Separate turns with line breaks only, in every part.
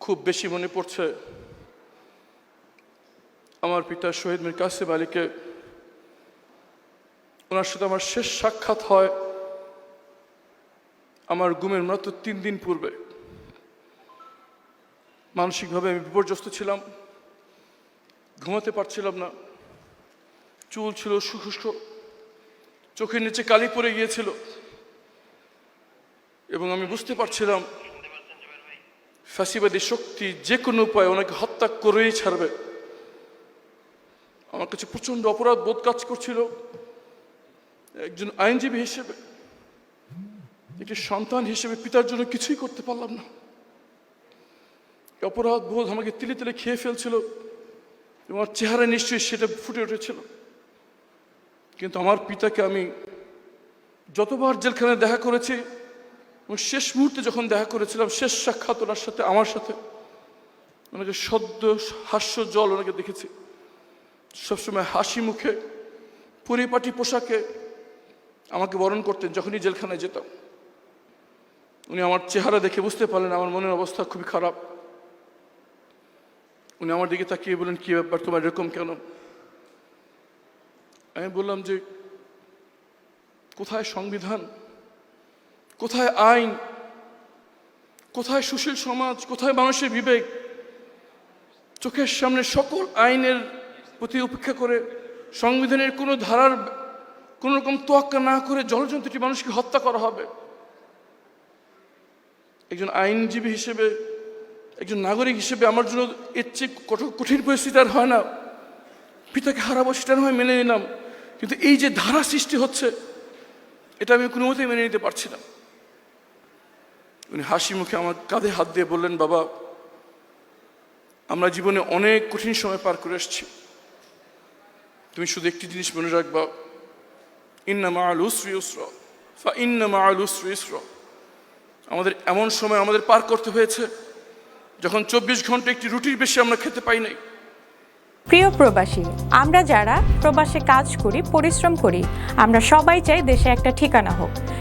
খুব বেশি মনে পড়ছে আমার পিতা শহীদ মীর কাসিম আলীকে। ওনার সাথে আমার শেষ সাক্ষাৎ হয় আমার গুমের মাত্র তিন দিন পূর্বে। মানসিকভাবে আমি বিপর্যস্ত ছিলাম, ঘুমাতে পারছিলাম না, চুল ছিল শুষ্ক, চোখের নিচে কালি পড়ে গিয়েছিল এবং আমি বুঝতে পারছিলাম ফ্যাসিবাদী শক্তি যে কোনো উপায়ে ওনাকে হত্যা করেই ছাড়বে। আমার কাছে প্রচণ্ড অপরাধ বোধ কাজ করছিল। একজন আইনজীবী হিসেবে, একটি সন্তান হিসেবে পিতার জন্য কিছুই করতে পারলাম না। অপরাধ বোধ আমাকে তিলে তিলে খেয়ে ফেলছিল এবং আমার চেহারা নিশ্চয়ই সেটা ফুটে উঠেছিল। কিন্তু আমার পিতাকে আমি যতবার জেলখানায় দেখা করেছি এবং শেষ মুহূর্তে যখন দেখা করেছিলাম, শেষ সাক্ষাৎ ওনার সাথে, আমার সাথে, ওনাকে সদ্য হাস্য জল ওনাকে দেখেছি। সবসময় হাসি মুখে, পরিপাটি পোশাকে আমাকে বরণ করতেন যখনই জেলখানায় যেতাম। উনি আমার চেহারা দেখে বুঝতে পারলেন, আমার মনের অবস্থা খুবই খারাপ। উনি আমার দিকে তাকিয়ে বললেন, কী ব্যাপার তোমার, এরকম কেন? আমি বললাম যে, কোথায় সংবিধান? কোথায় আইন? কোথায় সুশীল সমাজ? কোথায় মানুষের বিবেক? চোখের সামনে সকল আইনের প্রতি উপেক্ষা করে সংবিধানের কোনো ধারার, কোনো রকম তোয়াক্কা না করে জলজন্তুটি মানুষকে হত্যা করা হবে। একজন আইনজীবী হিসেবে, একজন নাগরিক হিসেবে আমার জন্য এর চেয়ে কঠোর, কঠিন পরিস্থিতি আর হয় না। পিতাকে হারাবো সেটা হয় মেনে নিলাম। কিন্তু এই যে ধারা সৃষ্টি হচ্ছে, এটা আমি কোনোমতেই মেনে নিতে পারছি না। উনি হাসি মুখে আমার কাঁধে হাত দিয়ে বললেন, বাবা, আমরা জীবনে অনেক কঠিন সময় পার করে এসেছি তুমি শুধু একটি জিনিস মনে রাখবা ইন্না মা আল উসরি উসর। ফা ইন্না মা আল উসরি ইসর আমাদের এমন সময় আমাদের পার করতে হয়েছে, যখন চব্বিশ ঘণ্টা একটি রুটির বেশি আমরা খেতে পাই নাই।
প্রিয় প্রবাসী, আমরা যারা প্রবাসে কাজ করি, পরিশ্রম করি, আমরা সবাই চাই দেশে একটা ঠিকানা হোক।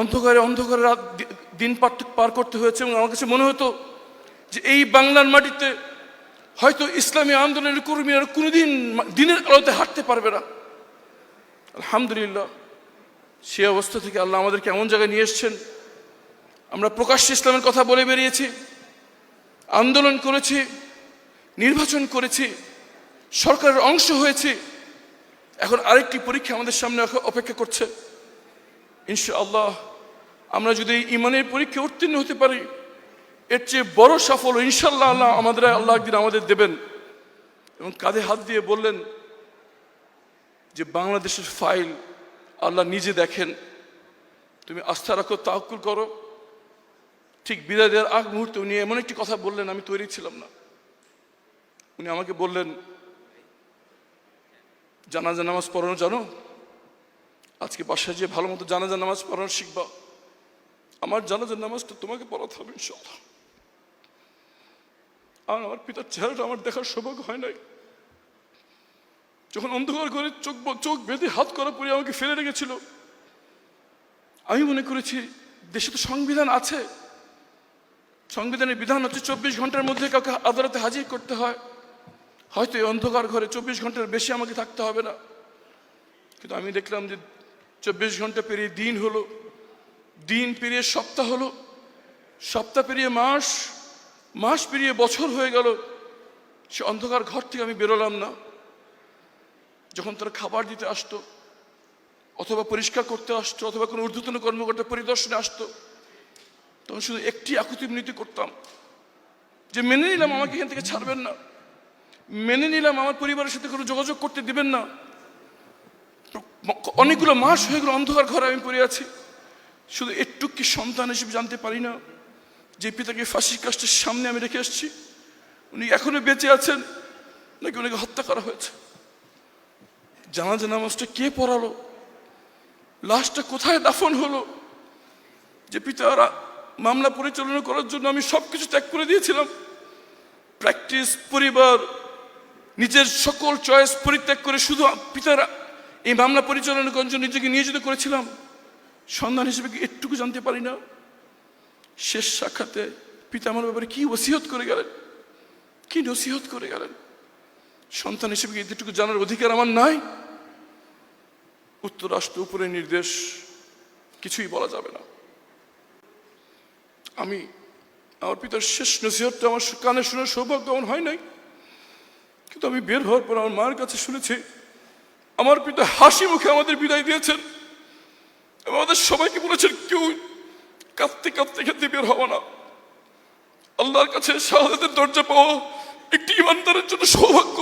অন্ধকারে অন্ধকারে রাত দিন পার করতে হয়েছে এবং আমার কাছে মনে হতো যে এই বাংলার মাটিতে হয়তো ইসলামী আন্দোলনের কর্মীরা আর কোনোদিন দিনের আলোতে হাঁটতে পারবে না। আলহামদুলিল্লাহ, সে অবস্থা থেকে আল্লাহ আমাদেরকে এমন জায়গায় নিয়ে এসছেন। আমরা প্রকাশ্যে ইসলামের কথা বলে বেরিয়েছি, আন্দোলন করেছি, নির্বাচন করেছি, সরকারের অংশ হয়েছি। এখন আরেকটি পরীক্ষা আমাদের সামনে অপেক্ষা করছে। ইনশাআল্লাহ, আমরা যদি ইমানের পরীক্ষা উত্তীর্ণ হতে পারি, এর চেয়ে বড় সফল ইনশাল্লাহ আল্লাহ আমাদের, আল্লাহ একদিন আমাদের দেবেন। এবং কাঁধে হাত দিয়ে বললেন যে, বাংলাদেশের ফাইল আল্লাহ নিজে দেখেন। তুমি আস্থা রাখো তাহকুল করো। ঠিক বিদায় দেওয়ার আগ মুহূর্তে উনি এমন একটি কথা বললেন, আমি তৈরি ছিলাম না। উনি আমাকে বললেন, জানাজা নামাজ পড়ানো জানো? আজকে বাসায় যে ভালো মতো জানাজা নামাজ পড়ানো শিখবা। আমার জানাজার নামাজটা তোমাকে পড়াতে হবে ইনশাল্লাহ আর আমার পিতার চেহারাটা আমার দেখার সৌভাগ্য হয় নাই। যখন অন্ধকার করে চোখ চোখ বেঁধে হাত করা পরে আমাকে ফেলে রেখেছিল, আমি মনে করেছি দেশে তো সংবিধান আছে। সংবিধানের বিধান হচ্ছে চব্বিশ ঘণ্টার মধ্যে কাউকে আদালতে হাজির করতে হয়। হয়তো এই অন্ধকার ঘরে চব্বিশ ঘণ্টার বেশি আমাকে থাকতে হবে না। কিন্তু আমি দেখলাম যে চব্বিশ ঘণ্টা পেরিয়ে দিন হলো, দিন পেরিয়ে সপ্তাহ হলো, সপ্তাহ পেরিয়ে মাস মাস পেরিয়ে বছর হয়ে গেল, সে অন্ধকার ঘর থেকে আমি বেরোলাম না। যখন তারা খাবার দিতে আসতো, অথবা পরিষ্কার করতে আসতো, অথবা কোনো ঊর্ধ্বতন কর্মকর্তা পরিদর্শনে আসতো, তখন শুধু একটি আকুতি মিনতি করতাম, যে মেনে নিলাম আমাকে এখান থেকে ছাড়বেন না, মেনে নিলাম আমার পরিবারের সাথে কোনো যোগাযোগ করতে দিবেন না অনেকগুলো মাস হয়ে গেল অন্ধকার ঘরে আমি পড়ে আছি। শুধু একটু কি সন্তান হিসেবে জানতে পারি না। যে পিতাকে ফাঁসির কাজটার সামনে আমি রেখে এসেছি উনি এখনও বেঁচে আছেন, নাকি উনাকে হত্যা করা হয়েছে? জানা জানাজা নামাজটা কে পড়ালো? লাশটা কোথায় দাফন হলো? যে পিতারা মামলা পরিচালনা করার জন্য আমি সব কিছু ত্যাগ করে দিয়েছিলাম। প্র্যাকটিস, পরিবার, নিজের সকল চয়েস পরিত্যাগ করে শুধু পিতারা এই মামলা পরিচালনা করার জন্য নিজেকে নিয়োজিত করেছিলাম। সন্ধান হিসেবে কি একটুকু জানতে পারি না? শেষ সাক্ষাতে পিতা আমার ব্যাপারে কি ওসিহত করে গেলেন? কি নসিহত করে গেলেন? সন্তান হিসেবে কি এতটুকু জানার অধিকার আমার নাই? উত্তরাষ্ট্র উপরে নির্দেশ কিছুই বলা যাবে না। আমি আমার পিতার শেষ নসিহতটা আমার কানে শোনার সৌভাগ্য আমার হয় নাই। কিন্তু আমি বের হওয়ার পর আমার মার কাছে শুনেছি আমার পিতা হাসি মুখে আমাদের বিদায় দিয়েছেন এবং আমাদের সবাইকে বলেছেন, কেউ কাঁদতে কাঁদতে খেতে বের হওয়া না। আল্লাহর কাছে শাহাদাতের দরজা পাওয়া একটি ইমানদারের জন্য সৌভাগ্য।